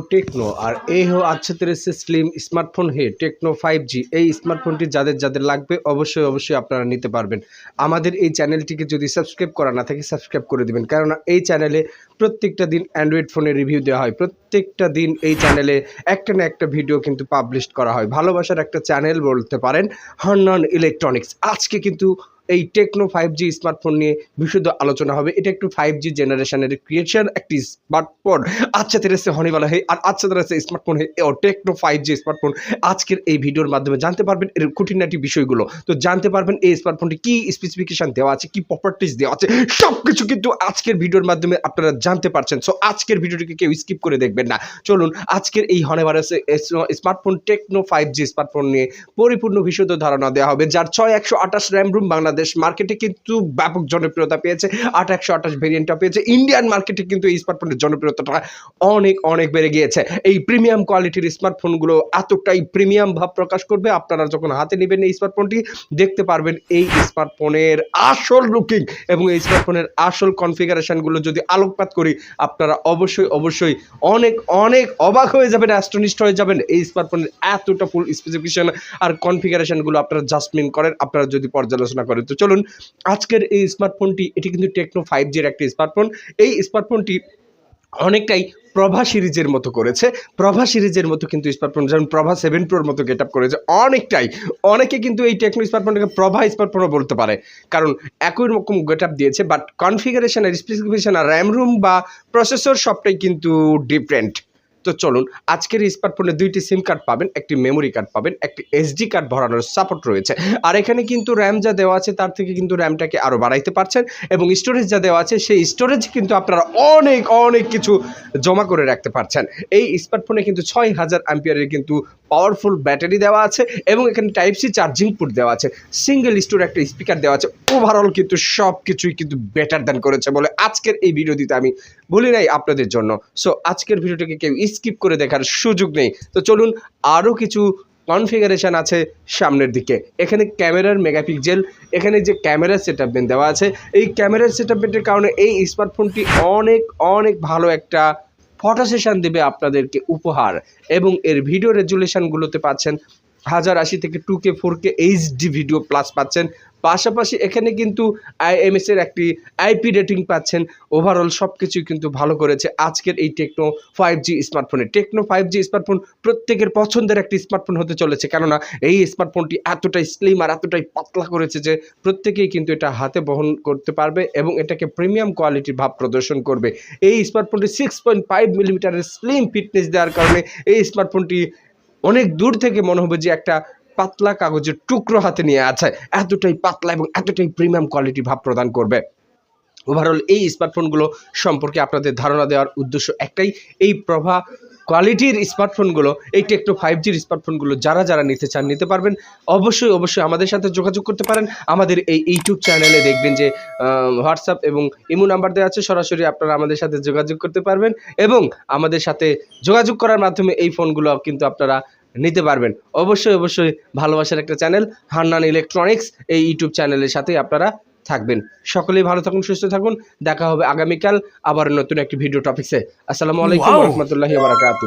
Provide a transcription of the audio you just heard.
Techno আর এই হো আচ্ছা তেরে সে স্লিম স্মার্টফোন হে, টেকনো ফাইভ জি এই স্মার্টফোনটি যাদের যাদের লাগবে অবশ্যই অবশ্যই আপনারা নিতে পারবেন। আমাদের এই চ্যানেলটিকে যদি সাবস্ক্রাইব করা না থাকে, সাবস্ক্রাইব করে দিবেন। কেননা এই চ্যানেলে প্রত্যেকটা দিন অ্যান্ড্রয়েড ফোনের রিভিউ দেওয়া হয়। প্রত্যেকটা দিন এই চ্যানেলে একটা না একটা ভিডিও কিন্তু পাবলিশ করা হয়। ভালোবাসার একটা চ্যানেল বলতে পারেন হর্নন ইলেকট্রনিক্স আজকে কিন্তু এই টেকনো ফাইভ জি স্মার্টফোন নিয়ে বিশুদ্ধ আলোচনা হবে। এটা একটু ফাইভ জি জেনারেশনের ক্রিয়েশন একটি স্মার্টফোন আচ্ছা তেরেসে হনিওয়ালা হে আর আচ্ছা তেরেসে স্মার্টফোন হে ও টেকনো ফাইভ জি স্মার্টফোন আজকের এই ভিডিওর মাধ্যমে জানতে পারবেন এর খুঁটিনাটি বিষয়গুলো। তো জানতে পারবেন এই স্মার্টফোনটি কী স্পেসিফিকেশন দেওয়া আছে, কী প্রপার্টিস দেওয়া আছে সব কিছু কিন্তু আজকের ভিডিওর মাধ্যমে আপনারা জানতে পারছেন। সো আজকের ভিডিওটিকে কেউ স্কিপ করে দেখবেন না। চলুন, আজকের এই হনেভারাসে smartphone Tecno five G smartphone নিয়ে পরিপূর্ণ বিশুদ্ধ ধারণা দেওয়া হবে, যার ছয় একশো আঠাশ র্যাম রুম বাংলাদেশ মার্কেটে কিন্তু ব্যাপক জনপ্রিয়তা পেয়েছে। আট একশো আঠাশ ভেরিয়েন্টটা পেয়েছে। ইন্ডিয়ান মার্কেটে কিন্তু এই স্মার্টফোনের জনপ্রিয়তাটা অনেক অনেক বেড়ে গিয়েছে। এই প্রিমিয়াম কোয়ালিটির স্মার্টফোনগুলো এতটাই প্রিমিয়াম ভাব প্রকাশ করবে, আপনারা যখন হাতে নেবেন এই স্মার্টফোনটি দেখতে পারবেন এই স্মার্টফোনের আসল লুকিং এবং এই স্মার্টফোনের আসল কনফিগারেশনগুলো যদি আলোকপাত করি, আপনারা অবশ্যই অবশ্যই অনেক অনেক অবাক হয়ে যাবেন অ্যাস্টনিস্ট হয়ে যাবেন এই স্মার্টফোনের এতটা ফুল স্পেসিফিকেশন আর কনফিগারেশনগুলো আপনারা জাজমেন্ট করেন। আপনারা যদি পর্যালোচনা করেন তো চলুন, আজকের এই স্মার্টফোনটি এটি কিন্তু টেকনো ফাইভ জির একটি স্মার্টফোন এই স্মার্টফোনটি অনেকটাই প্রভা সিরিজের মতো করেছে। প্রভা সিরিজের মতো কিন্তু স্মার্টফোন যেমন প্রভা সেভেন প্রোর মতো গেট আপ করেছে। অনেকটাই, অনেকে কিন্তু এই টেকনো স্মার্টফোনটাকে প্রভা স্মার্টফোনও বলতে পারে। কারণ একই রকম গেট আপ দিয়েছে বাট কনফিগারেশন আর স্পেসিফিকেশন আর র্যাম রুম বা প্রসেসর সবটাই কিন্তু ডিফারেন্ট তো চলুন, আজকের এই স্মার্টফোনে দুইটি সিম কার্ড পাবেন, একটি মেমোরি কার্ড পাবেন, একটি এসডি কার্ড ভরানোর সাপোর্ট রয়েছে। আর এখানে কিন্তু র্যাম যা দেওয়া আছে তার থেকে কিন্তু র্যামটাকে আরও বাড়াইতে পারছেন এবং স্টোরেজ যা দেওয়া আছে সেই স্টোরেজ কিন্তু আপনারা অনেক অনেক কিছু জমা করে রাখতে পারছেন। এই স্মার্টফোনে কিন্তু ছয় হাজার অ্যাম্পিয়ারের কিন্তু পাওয়ারফুল ব্যাটারি দেওয়া আছে এবং এখানে টাইপ সি চার্জিং পোর্ট দেওয়া আছে। সিঙ্গেল স্টোর একটা স্পিকার দেওয়া আছে। ওভারঅল কিন্তু সব কিছুই কিন্তু বেটার দেন করেছে বলে আজকের এই ভিডিও দিতে আমি বলি নাই আপনাদের জন্য। সো আজকের ভিডিওটিকে কেউ স্কিপ করে দেখার সুযোগ নেই। তো চলুন আরও কিছু কনফিগারেশান আছে সামনের দিকে। এখানে ক্যামেরার মেগাপিক্সেল এখানে যে ক্যামেরার সেট দেওয়া আছে, এই ক্যামেরার সেট কারণে এই স্মার্টফোনটি অনেক অনেক ভালো একটা ফটো সেশন দেবে আপনাদেরকে উপহার। এবং এর ভিডিও রেজুলেশনগুলোতে পাচ্ছেন হাজার আশি থেকে two K four K HD video plus পাচ্ছেন। পাশাপাশি এখানে কিন্তু আইএমএস এর একটি আইপি রেটিং পাচ্ছেন। ওভারঅল সব কিছুই কিন্তু ভালো করেছে। আজকের এই টেকনো ফাইভ জি স্মার্টফোনে টেকনো ফাইভ জি স্মার্টফোন প্রত্যেকের পছন্দের একটি স্মার্টফোন হতে চলেছে। কেননা এই স্মার্টফোনটি এতটাই স্লিম আর এতটাই পাতলা করেছে যে প্রত্যেকেই কিন্তু এটা হাতে বহন করতে পারবে এবং এটাকে প্রিমিয়াম কোয়ালিটির ভাব প্রদর্শন করবে। এই স্মার্টফোনটি সিক্স পয়েন্ট ফাইভ মিলিমিটারের স্লিম ফিটনেস দেওয়ার কারণে এই স্মার্টফোনটি অনেক দূর থেকে মনে হবে যে একটা পাতলা কাগজের টুকরো হাতে নিয়ে আছে। এতটাই পাতলা এবং এতটাই প্রিমিয়াম কোয়ালিটি ভাব প্রদান করবে। ওভারঅল এই স্মার্টফোনগুলো সম্পর্কে আপনাদের ধারণা দেওয়ার উদ্দেশ্য একটাই, এই প্রভা কোয়ালিটির স্মার্টফোনগুলো, এই টেকনো ফাইভ জির স্মার্টফোনগুলো যারা যারা নিতে চান নিতে পারবেন। অবশ্যই অবশ্যই আমাদের সাথে যোগাযোগ করতে পারেন। আমাদের এই ইউটিউব চ্যানেলে দেখবেন যে হোয়াটসঅ্যাপ এবং ইমো নাম্বার দেওয়া আছে। সরাসরি আপনারা আমাদের সাথে যোগাযোগ করতে পারবেন এবং আমাদের সাথে যোগাযোগ করার মাধ্যমে এই ফোনগুলো কিন্তু আপনারা নিতে পারবেন। অবশ্যই অবশ্যই ভালোবাসার একটা চ্যানেল হান্নান ইলেকট্রনিক্স এই ইউটিউব চ্যানেলের সাথে আপনারা থাকবেন। সকলেই ভালো থাকুন সুস্থ থাকুন। দেখা হবে আগামীকাল আবার নতুন একটি ভিডিও টপিক্সে আসসালামু আলাইকুম! রহমতুল্লাহি বারাকাতু